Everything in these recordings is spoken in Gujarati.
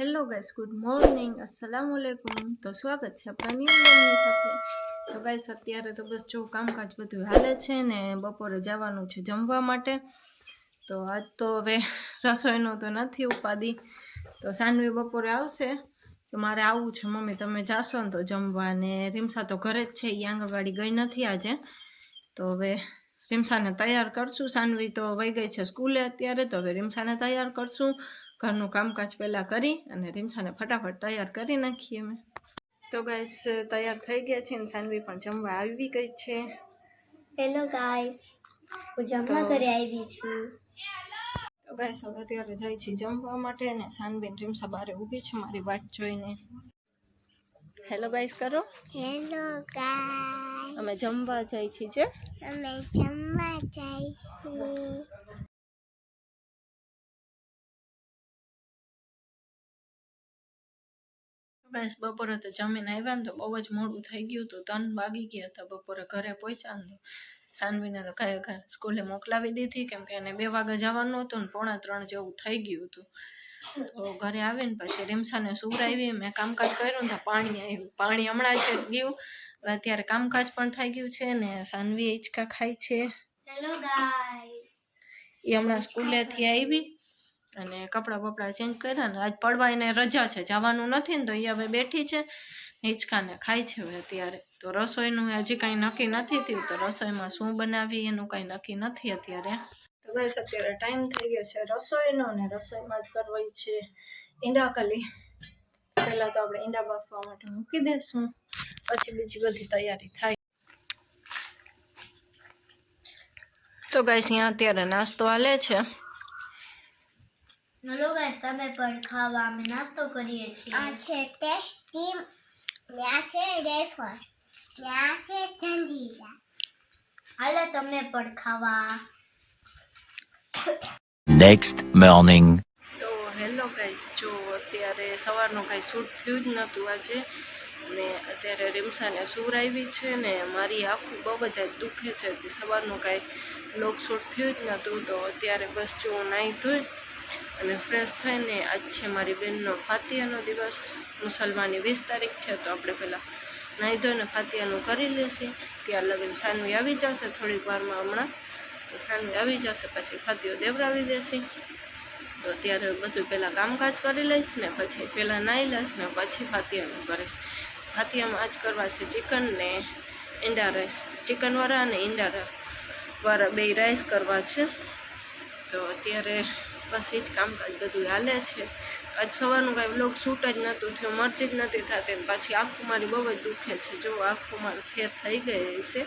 Hello guys, good morning. અસલામ વાલેકુમ તો સ્વાગત છે આપણા ન્યૂ સાથે. તો ગાઈસ, અત્યારે તો બસ જો કામકાજ બધું હાલે છે ને બપોરે જવાનું છે જમવા માટે. તો આજ તો હવે રસોઈનો તો નથી ઉપાદી. તો સાનવી બપોરે આવશે. તો મારે આવવું છે. મમ્મી, તમે જાશો ને તો જમવા ને રીમસા તો ઘરે જ છે. એ આંગણવાડી ગઈ નથી આજે. તો હવે રીમસાને તૈયાર કરશું. સાનવી તો વહી ગઈ છે સ્કૂલે અત્યારે. તો હવે રીમસાને તૈયાર કરશું. ઘરનું કામકાજ પહેલાં કરી અને રીમસાને ફટાફટ તૈયાર કરી નાખીએ અમે. તો ગાઈસ તૈયાર થઈ ગયા છે ને સાનવી પણ જમવા આવી ગઈ છે. હેલો ગાઈસ હું જમવા ઘરે આવી છું. તો ગાઈસ હવે અત્યારે જાય છે જમવા માટે ને સાનબેન રીમસા બારે ઊભી છે મારી વાત જોઈને. હેલો ગાઈસ કરો. હેલો ગાઈસ અમે જમવા જઈ છીએ અમે જમવા જઈશું. બસ બપોરે તો જમીને આવ્યા ને તો બહુ જ મોડું થઈ ગયું હતું. ત્રણ વાગી ગયા હતા બપોરે ઘરે પહોંચ્યા ને સાનવીને તો કાંઈ ઘર સ્કૂલે મોકલાવી દીધી કેમ કે એને બે વાગે જવાનું હતું ને પોણા ત્રણ જેવું થઈ ગયું હતું. તો ઘરે આવીને પછી રીમસાને સુવરાવી મેં કામકાજ કર્યું ને તો પાણી આવ્યું પાણી હમણાં જ ગયું. અત્યારે કામકાજ પણ થઈ ગયું છે ને સાનવી હિંચકા ખાય છે. એ હમણાં સ્કૂલેથી આવી અને કપડાં બપડા ચેન્જ કર્યા ને આજ પડવા એને રજા છે. જવાનું નથી ને તો એ હવે બેઠી છે. હિંચકાને ખાય છે હવે અત્યારે. તો રસોઈનું હજી કાંઈ નક્કી નથી થયું. તો રસોઈમાં શું બનાવી એનું કાંઈ નક્કી નથી અત્યારે. તો બસ અત્યારે ટાઈમ થઈ ગયો છે રસોઈનો ને રસોઈમાં જ કરવી છે ઈંડા કલી પહેલાં તો આપણે ઈંડા બાફવા માટે મૂકી દઈશું પછી બીજી બધી તૈયારી થાય. તો ગાઈસ, અહીંયા અત્યારે નાસ્તો હાલે છે. હેલો ગાઈસ તમે પણ ખાવા અમે નાસ્તો કરીએ છીએ આ છે ટેસ્ટી આ છે રેફર આ છે જંજીરા હાલો તમે પણ ખાવા Next morning. તો હેલો ગાઈસ જો અત્યારે સવારનું કાંઈ શૂટ થયું જ નહોતું આજે. ને અત્યારે રીમસાને સૂર આવી છે ને મારી આખું બહુ જ આજ દુખે છે. તે સવારનું કાંઈ લોક શૂટ થયું જ નહોતું. તો અત્યારે બસ જો નાહી ધોઈ અને ફ્રેશ થઈને આજ છે મારી બહેનનો ફાતિયાનો દિવસ. મુસલમાની વીસ તારીખ છે, તો આપણે પહેલાં નાહી ધોઈને ફાતિયાનું કરી લેશે. ત્યાર લગીને સાનવી આવી જશે થોડીક વારમાં હમણાં. તો સાનવી આવી જશે, પછી ફાતિયો દેવરાવી દેશે. તો ત્યારે બધું પહેલાં કામકાજ કરી લઈશ ને પછી પહેલાં નાહી લઈશ ને પછી ફાતિયાનું કરીશ. ફાતિયામાં આજ કરવા છે ચિકન ને ઈંડા રાઈસ ચિકનવાળા અને ઈંડા વાળા બે રાઈસ કરવા છે. તો અત્યારે બસ એ જ કામકાજ બધું હાલે છે. આજ સવારનું કાંઈ બ્લોગ શૂટ જ નહોતું થયું, મરજી જ નથી થતી પાછી આંખો મારી બહુ જ દુખે છે. જો આંખો મારું ફેર થઈ ગઈ છે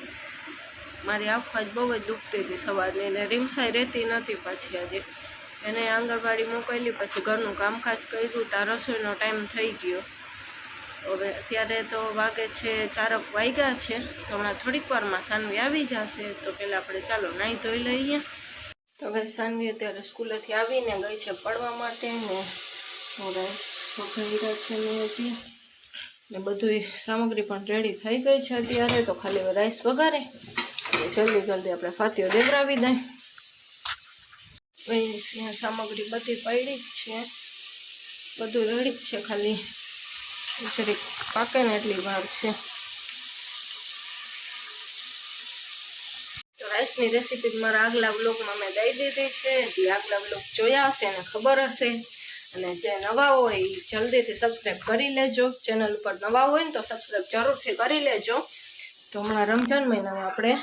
મારી આંખો આજ બહુ જ દુખતી હતી સવારની એને રીમસાઈ રહેતી નથી પાછી આજે. એને આંગણવાડી મોકલી પછી ઘરનું કામકાજ કર્યું ત્યાં રસોઈનો ટાઈમ થઈ ગયો. હવે અત્યારે તો વાગે છે, ચારક વાગ્યા છે. તો હમણાં થોડીક વારમાં સાનવી આવી જશે, તો પહેલાં આપણે ચાલો નાહી ધોઈ લઈએ. તો હવે સાનવી અત્યારે સ્કૂલેથી આવીને ગઈ છે પડવા માટે ને રાઈસ વઘાર્યા છે મેં હજી. ને બધું સામગ્રી પણ રેડી થઈ ગઈ છે અત્યારે, તો ખાલી રાઈસ વઘારે. જલ્દી જલ્દી આપણે ફાતીઓ દેવરાવી દઈએ સામગ્રી બધી પડી જ છે. બધું રેડી જ છે ખાલી. જરીક પાકે ને એટલી વાર છે. રાઈસની રેસીપી મારા આગલા બ્લોગમાં મેં દઈ દીધી છે. જે આગલા બ્લોગ જોયા હશે એને ખબર હશે. અને જે નવા હોય એ જલ્દીથી સબસ્ક્રાઈબ કરી લેજો. ચેનલ ઉપર નવા હોય ને તો સબસ્ક્રાઈબ જરૂરથી કરી લેજો. તો હમણાં રમજાન મહિનામાં આપણે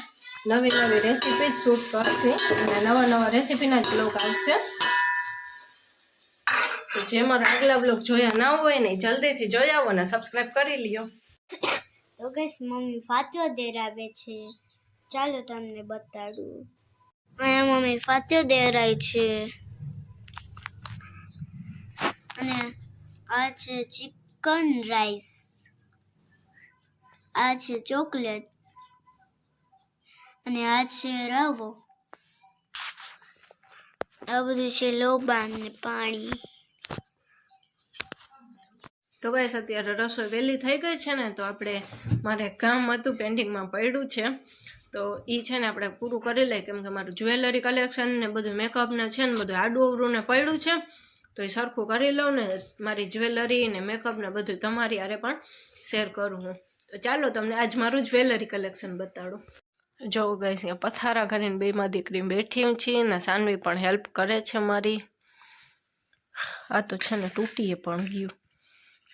નવી નવી રેસીપી જ શૂટ કરશે. અને નવા નવા રેસીપીના જ બ્લોગ આવશે. તો જે મારા આગલા બ્લોગ જોયા ના હોય ને જલ્દીથી જોઈ આવો ને સબસ્ક્રાઈબ કરી લ્યો. તો મમ્મી ફાત્યો દેરાવે છે. ચાલો તમને બતાડું. અહીંયા મમ્મી ફાત્યો દેરાય છે. અને આ છે ચિકન રાઈસ. આ છે ચોકલેટ. અને આ છે રવો. આ બધું છે લોબાન ને પાણી. તો ગાઈસ અત્યારે રસોઈ વહેલી થઈ ગઈ છે ને, તો આપણે મારે કામ હતું પેન્ટિંગમાં પડ્યું છે. તો એ છે ને આપણે પૂરું કરી લઈએ. કેમ કે મારું જ્વેલરી કલેક્શન ને બધું મેકઅપ ને છે ને બધું આડું અવરું ને પડ્યું છે, તો એ સરખું કરી લઉં ને મારી જ્વેલરી ને મેકઅપ ને બધું તમારી હારે પણ શેર કરું હું. તો ચાલો તમને આજ મારું જ્વેલરી કલેક્શન બતાડું. જો ગઈ છે પથારા કરીને બેમાં દીકરી બેઠી છીએ ને સાનવી પણ હેલ્પ કરે છે મારી. આ તો છે ને તૂટીએ પણ ગયું.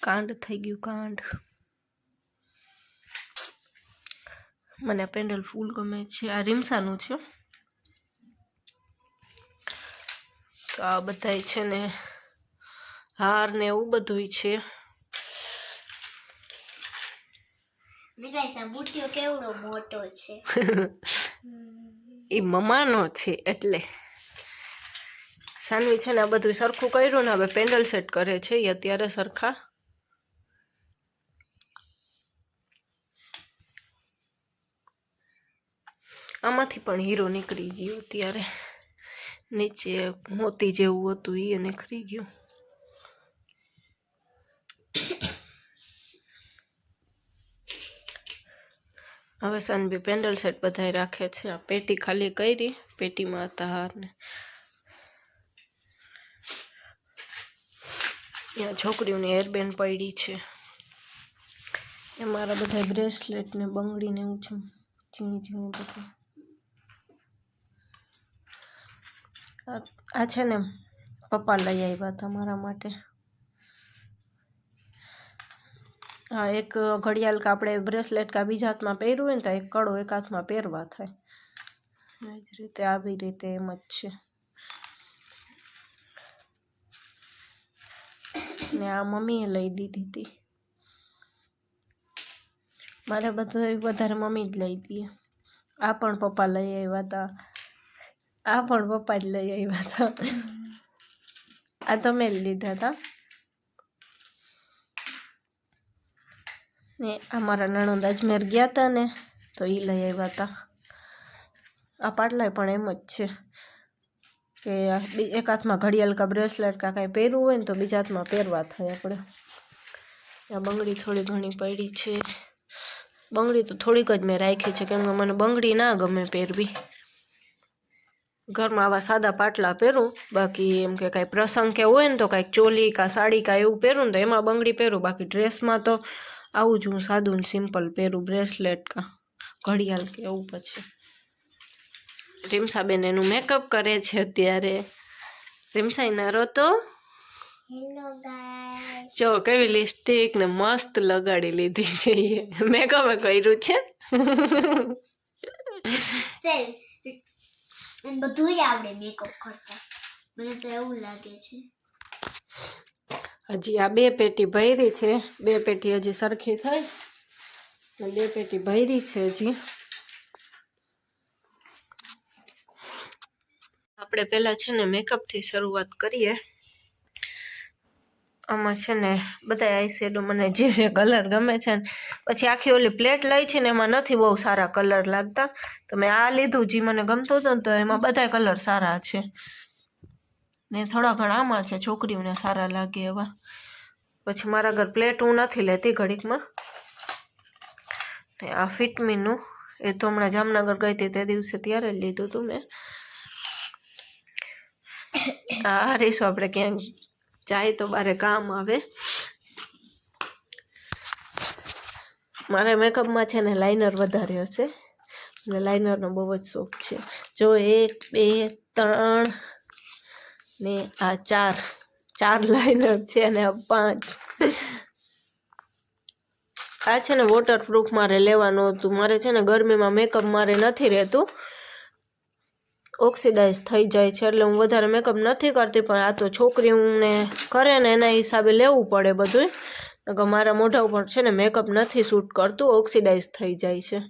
કાંડ થઈ ગયું, કાંડ. મને પેન્ડલ ફૂલ ગમે છે. આ રીમસાનું છે. તો આ બધાય છે ને હાર ને એવું બધુંય છે. કેવડો મોટો છે? એ મમાનો છે એટલે. સાનવી છે ને આ બધું સરખું કર્યું ને હવે પેન્ડલ સેટ કરે છે એ અત્યારે સરખા. આમાંથી પણ હીરો નીકળી ગયો ત્યારે. નીચે મોતી જેવું હતું એ નીકળી ગયું. હવે સાંજે પેન્ડલ સેટ બધાય રાખે છે. આ પેટી ખાલી કરી, પેટીમાં હતા હાર ને ત્યાં છોકરીઓની હેરબેન્ડ પડી છે. એ મારા બધા બ્રેસલેટ ને બંગડી ને એવું છે. ઝીણી ઝીણી બધું. આ- છે ને પપ્પા લઈ આવ્યા હતા મારા માટે. હા એક ઘડિયાળ કે આપણે બ્રેસલેટ કા બીજા હાથમાં પહેર્યું હોય ને તો એક કડો એક હાથમાં પહેરવા થાય. એ રીતે, આવી રીતે એમ જ છે. ને આ મમ્મીએ લઈ દીધી હતી. મારે બધું વધારે મમ્મી જ લઈ દીધી આ પણ પપ્પા લઈ આવ્યા હતા. આ પણ પપ્પા જ લઈ આવ્યા હતા. આ તમે જ લીધા હતા. ને અમારા નણંદ અજમેર ગયા હતા ને, તો એ લઈ આવ્યા હતા. આ પાટલાય પણ એમ જ છે કે એક હાથમાં ઘડિયાળ કા બ્રેસલેટ કા કાંઈ પહેરવું હોય ને તો બીજા હાથમાં પહેરવા થાય આપણે. આ બંગડી થોડી ઘણી પડી છે. બંગડી તો થોડીક જ મેં રાખી છે કેમ કે મને બંગડી ના ગમે પહેરવી. ઘરમાં આવા સાદા પાટલા પહેરું બાકી એમ કે કાંઈ પ્રસંગ કે હોય ને તો કાંઈક ચોલી કાં સાડી કાં એવું પહેરું ને તો એમાં બંગડી પહેરું બાકી ડ્રેસમાં તો આવું જ હું સાદું ને સિમ્પલ પહેરું બ્રેસલેટ કાં ઘડિયાળ કે એવું પછી. રીમસાબેન એનું મેકઅપ કરે છે અત્યારે. રીમસા નારો તો જો કેવી લિપસ્ટિક ને મસ્ત લગાડી લીધી છે મેકઅપ કર્યું છે. બધું આવડે મેકઅપ કરતા. મને તો એવું લાગે છે. હજી આ બે પેટી ભરી છે. બે પેટી હજી સરખી થઈ. તો બે પેટી ભરી છે હજી. આપણે પહેલાં છે ને મેકઅપથી શરૂઆત કરીએ. આમાં છે ને બધા આઈ મને જે જે કલર ગમે છે ને, પછી આખી ઓલી પ્લેટ લઈ છે ને એમાં નથી બહુ સારા કલર લાગતા. તો મેં આ લીધું, જે મને ગમતો હતો ને, તો એમાં બધા કલર સારા છે. ને થોડા ઘણા આમાં છે, છોકરીઓને સારા લાગે એવા. પછી મારા ઘર પ્લેટ હું નથી લેતી ઘડીકમાં. ને આ ફિટમીનું એ તો હમણાં જામનગર ગઈ હતી તે દિવસે ત્યારે લીધું હતું મેં. આ હારીશું આપણે ક્યાંક જાય તો બારે કામ આવે. મારે મેકઅપમાં છે ને લાઇનર વધારે હશે મને લાઇનરનો બહુ જ શોખ છે. જો એક, બે, ત્રણ ને આ ચાર ચાર લાઇનર છે અને આ પાંચ. આ છે ને વોટરપ્રૂફ મારે લેવાનું હતું. મારે છે ને ગરમીમાં મેકઅપ મારે નથી રહેતું. ઓક્સિડાઇઝ થઈ જાય છે એટલે હું વધારે મેકઅપ નથી કરતી, પણ આ તો છોકરીઓને કરે ને એના હિસાબે લેવું પડે બધું કે મારા મોઢા ઉપર છે ને મેકઅપ નથી શૂટ કરતું, ઓક્સિડાઇઝ થઈ જાય છે.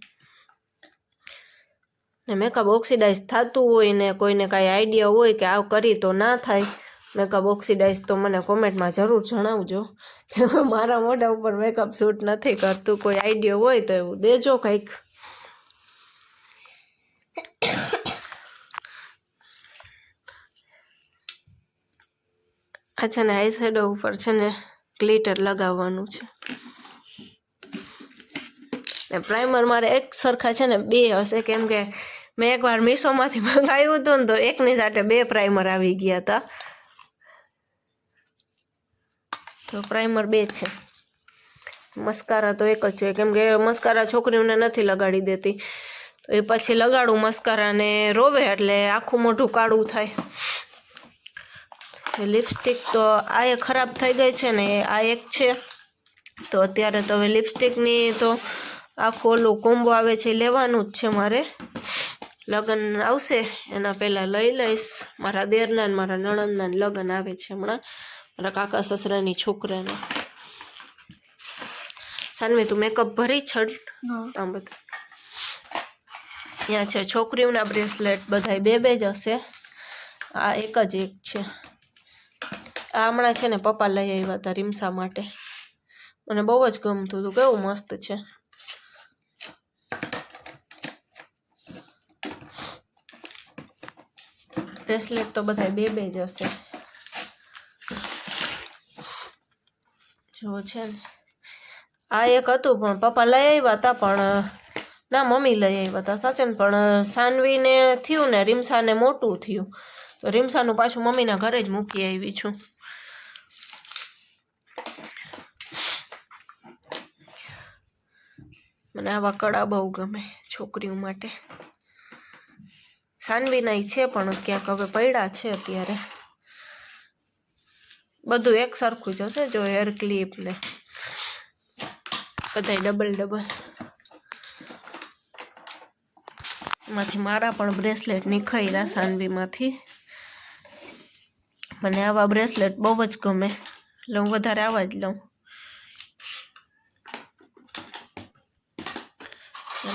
ને મેકઅપ ઓક્સિડાઇઝ થતું હોય ને કોઈને કાંઈ આઈડિયા હોય કે આવ કરી તો ના થાય મેકઅપ ઓક્સિડાઇઝ તો મને કોમેન્ટમાં જરૂર જણાવજો. કે મારા મોઢા ઉપર મેકઅપ શૂટ નથી કરતું, કોઈ આઈડિયા હોય તો એવું દેજો કંઈક. આ છે ને આઈ શેડો ઉપર છે ને ગ્લિટર લગાવવાનું છે. ને પ્રાઇમર મારે એક સરખા છે ને બે હશે. કેમ કે મેં એકવાર મીશોમાંથી મંગાવ્યું હતું ને તો એકની સાથે બે પ્રાઇમર આવી ગયા હતા. તો પ્રાઇમર બે છે. મસ્કારા તો એક જ છે. કેમ કે મસ્કારા છોકરીઓને નથી લગાડી દેતી. તો એ પછી લગાડું મસ્કારાને રોવે એટલે આખું મોઢું કાળું થાય. લિપસ્ટિક તો આ એ ખરાબ થઈ ગઈ છે ને આ એક છે. તો અત્યારે તો હવે લિપસ્ટિકની તો આખું ઓલું કોમ્બો આવે છે લેવાનું જ છે મારે. લગ્ન આવશે એના પહેલાં લઈ લઈશ. મારા દેરના ને મારા નણંદના લગ્ન આવે છે હમણાં. મારા કાકા સસરાની છોકરાના. સાનવી તું મેકઅપ ભરી છડ. આમ બધું ત્યાં છે છોકરીઓના બ્રેસલેટ બધાય બે બે જ હશે. આ એક જ એક છે. હમણાં છે ને પપ્પા લઈ આવ્યા હતા રીમસા માટે. મને બહુ જ ગમતું હતું. કેવું મસ્ત છે. બ્રેસલેટ તો બધા બે બે જ હશે. જો છે ને. આ એક હતું પણ પપ્પા લઈ આવ્યા હતા પણ, ના મમ્મી લઈ આવ્યા હતા સાચે ને પણ સાનવીને થયું ને રીમસાને મોટું થયું. તો રીમસાનું પાછું મમ્મીના ઘરે જ મૂકી આવી છું. મને આવા કળા બહુ ગમે છોકરીઓ માટે. સાનવીના ય છે, પણ ક્યાંક હવે પડ્યા છે અત્યારે. બધું એક સરખું જ હશે જો હેર ક્લિપ ને બધાય ડબલ ડબલમાંથી મારા પણ બ્રેસલેટ નીકળ્યા સાનવીમાંથી. મને આવા બ્રેસલેટ બહુ જ ગમે. એટલે હું વધારે આવા જ લઉં.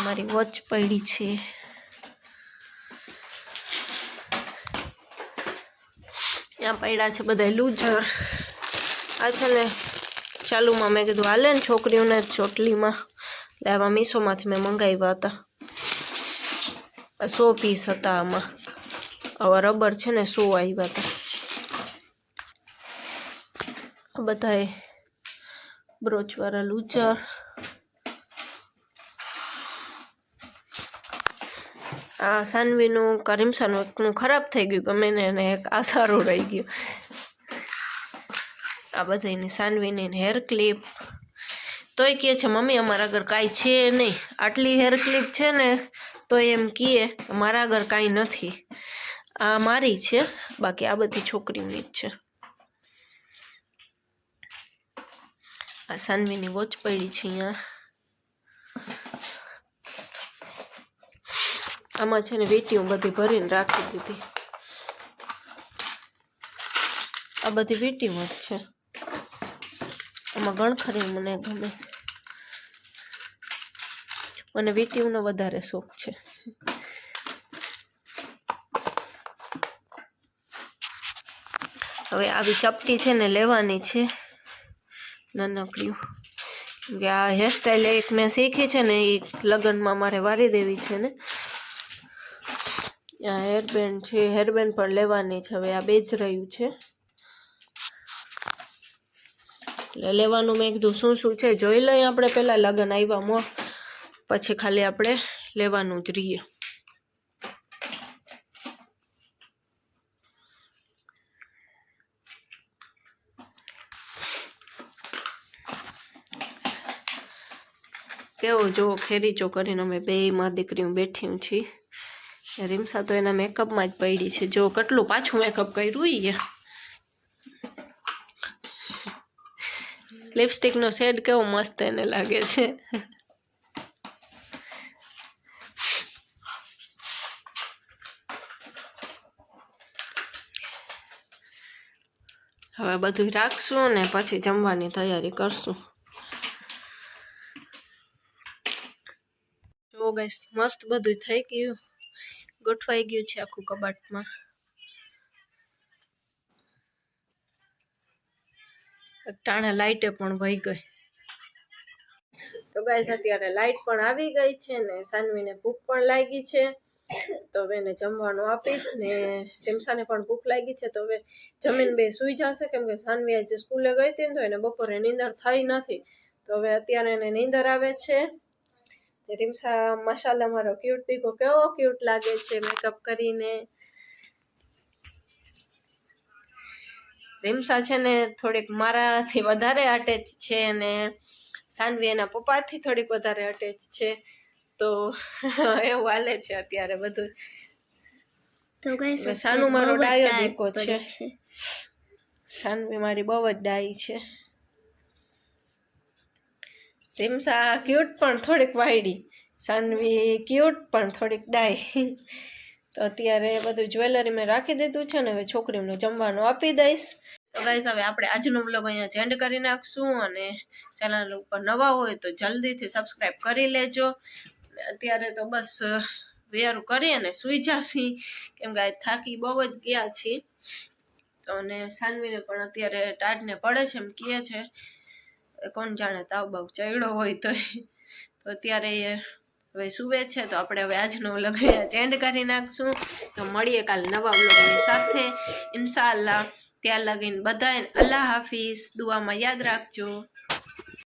મારી વોચ પડી છે. ત્યાં પડ્યા છે બધા લૂઝર. આ છે ને ચાલુમાં મેં કીધું, હાલે ને છોકરીઓને ચોટલીમાં લેવા મીશોમાંથી મેં મંગાવ્યા હતા. સો પીસ હતા આમાં. આવા રબર છે ને સો આવ્યા હતા. બધાએ બ્રોચવાળા લૂચર આ સાનવીનું કરીમસાનું એકનું ખરાબ થઈ ગયું, ગમે ને એને એક આ સારું રહી ગયું. આ બધાની સાનવીની હેર ક્લિપ તોય કહે છે, મમ્મી, અમારા આગળ કાંઈ છે નહીં. આટલી હેર ક્લિપ છે ને, તો એમ કહે મારા આગળ કાંઈ નથી. આ મારી છે, બાકી આ બધી છોકરીની જ છે. આ સાનવીની વોચ પડી છે અહીંયા. આમાં છે ને વીટીઓ બધી ભરીને રાખી દીધી. આ બધી વેટી જ છે. આમાં ગણખરી મને ગમે. મને વીટીઓનો વધારે શોખ છે. હવે આવી ચપટી છે ને લેવાની છે. નાનકડી કે આ હેરસ્ટાઈલ એક મેં શીખી છે ને એ લગ્નમાં મારે વારી દેવી છે ને. આ હેરબેન્ડ છે હેરબેન્ડ પણ લેવાની છે, હવે આ બે જ રહ્યું છે. એટલે લેવાનું મેં કીધું શું શું છે, જોઈ લઈએ આપણે પહેલાં લગ્ન આવ્યા મો, પછી ખાલી આપણે લેવાનું જ રહીએ. કેવો જો ખેરીચો કરીને અમે બે માં દીકરીઓ બેઠી છીએ રીમસા તો એના મેકઅપમાં જ પડી છે. જો કેટલું પાછું મેકઅપ કર્યું એ લિપસ્ટિકનો શેડ કેવો મસ્ત એને લાગે છે. હવે બધું રાખશું ને પછી જમવાની તૈયારી કરશું. જો ગાઈસ મસ્ત બધું થઈ ગયું. ગોઠવાઈ ગયું છે આખું કબાટમાં. ટાણા લાઈટે પણ વહી ગઈ. તો ગાય અત્યારે લાઈટ પણ આવી ગઈ છે ને સાનવીને ભૂખ પણ લાગી છે. તો હવે એને જમવાનું આપીશ ને ટીમસાને પણ ભૂખ લાગી છે. તો હવે જમીન બે સૂઈ જશે. કેમ કે સાનવી આજે સ્કૂલે ગઈ હતી ને તો એને બપોરે નીંદર થઈ નથી. તો હવે અત્યારે એને નીંદર આવે છે. રીમસા મસાલા મારો ક્યુટ દીકો કેવો ક્યુટ લાગે છે મેકઅપ કરીને. રીમસા છે ને થોડીક મારાથી વધારે અટેચ છે અને સાનવી એના પપ્પાથી થોડીક વધારે અટેચ છે. તો એવું હાલે છે અત્યારે બધું. તો કઈ સાનું મારો ડાયો દીકો છે. સાનવી મારી બહુ જ ડાઈ છે. રીમસા ક્યુટ પણ થોડીક વાયડી. સાનવી ક્યુટ પણ થોડીક ડાય. તો અત્યારે બધું જ્વેલરી મેં રાખી દીધું છે ને હવે છોકરીને જમવાનું આપી દઈશ. તો ગાઈસ હવે આપણે આજનો બ્લોગ અહીંયા જેન્ડ કરી નાખશું અને ચેનલ ઉપર નવા હોય તો જલ્દીથી સબસ્ક્રાઈબ કરી લેજો. અત્યારે તો બસ વેરું કરી અને સૂઈ જાશી. કેમ કે થાકી બહુ જ ગયા છીએ. તો અને સાનવીને પણ અત્યારે ટાટને પડે છે એમ કહે છે. કોણ જાણે તાવ બાવ ચડ્યો હોય તો તો અત્યારે હવે સુવે છે, તો આપણે હવે આજનો વ્લોગ ચેન્જ કરી નાખશું. તો મળીએ કાલ નવા વ્લોગની સાથે. ઇન્શાલ્લાહ ત્યાં લગીને બધાને અલ્લાહ હાફિઝ. દુઆમાં યાદ રાખજો.